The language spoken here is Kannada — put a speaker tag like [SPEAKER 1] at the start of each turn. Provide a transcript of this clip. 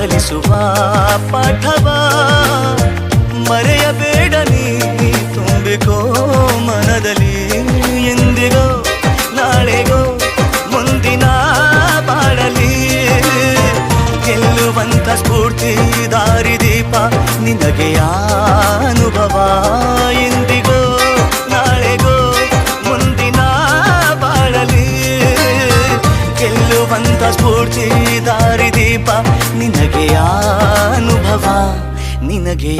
[SPEAKER 1] ಕಲಿಸುವ ಪಾಠವ. ಮರೆಯಬೇಡ ನೀ ತುಂಬಿಕೋ ಮನದಲ್ಲಿ ಎಂದಿಗೋ ನಾಳೆಗೋ ಮುಂದಿನ ಬಾಳಲಿ. ಗೆಲ್ಲುವಂತ ಸ್ಫೂರ್ತಿ ದಾರಿದೀಪ ಗೆಲ್ಲುವಂತ ಸ್ಫೂರ್ತಿ ದಾರಿದೀಪ ನಿನಗೆ ಅನುಭವ ನಿನಗೆ